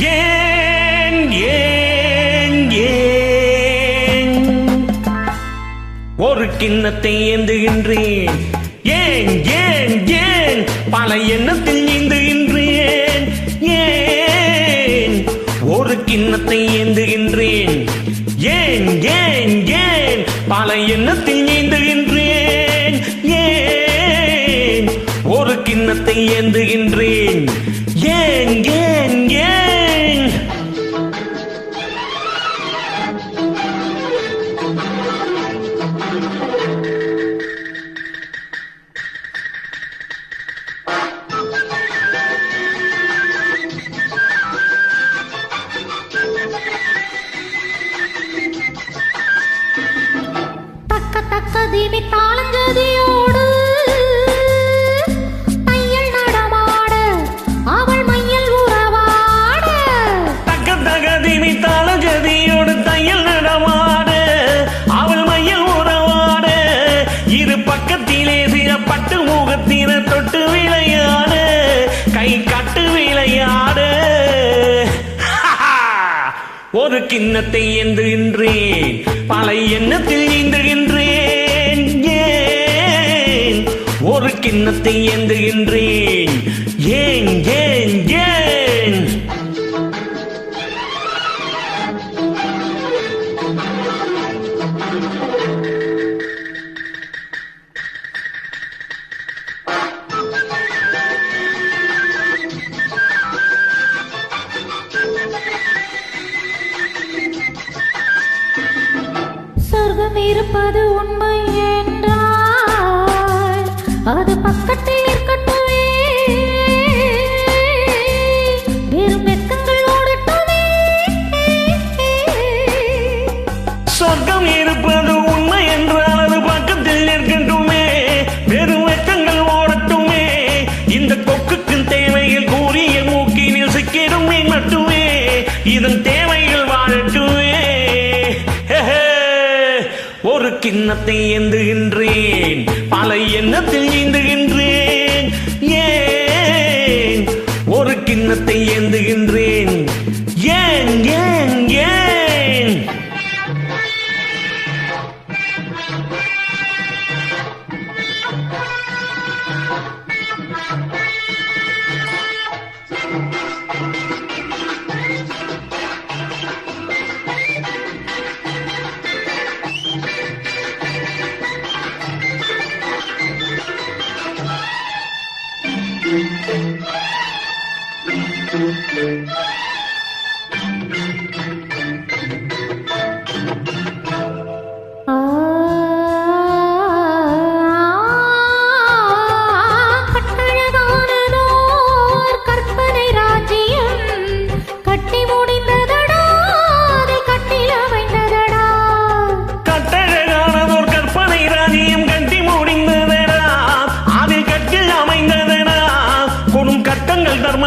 ஏன் ஏன் ஏன்? ஒரு கிண்ணத்தை ஏந்துகின்றேன். ஏன் ஏன் ஏன்? பல எண்ணத்தில் நீந்துகின்றேன். ஏன்? ஒரு கிண்ணத்தை ஏந்துகின்றேன். ஏன் ஏன் ஏன்? பல எண்ணத்தில் நீந்துகின்றேன். ஏன்? ஒரு கிண்ணத்தை ஏந்துகின்றேன். ஏன் ஏன் ஏன்? ஒரு கிண்ணத்தை ஏந்துகின்றேன் பல எண்ணத்தில் சின்னத்தை ஏந்துகின்றேன். ஏன் ஏன் ஏன்? இருப்பது உண்மை. அது பக்கத்தில் ஒரு கிண்ணத்தை ஏந்துகின்றேன். பல எண்ணத்தில் ஏந்துகின்றேன் ஏன்? ஒரு கிண்ணத்தை ஏந்துகின்றேன். ஏன் ஏன் ஏன்?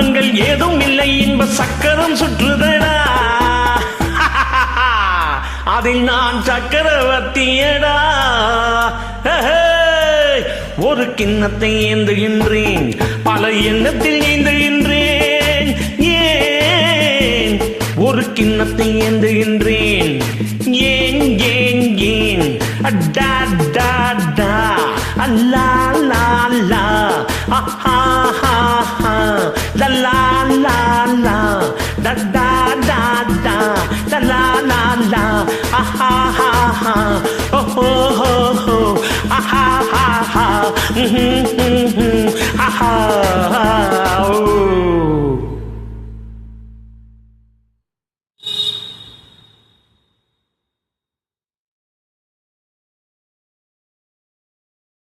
துன்பங்கள் ஏதும் இல்லை இன்ப சக்கரம் சுற்றுதடா. அதில் நான் சக்கரவர்த்தியடா ஒரு கிண்ணத்தை ஏந்துகின்றேன் பல எண்ணத்தில் ஏந்துகின்றேன் ஏன்? ஒரு கிண்ணத்தை ஏந்துகின்றேன் ஏன் ஏன் ஏன்? டா டா அல்லா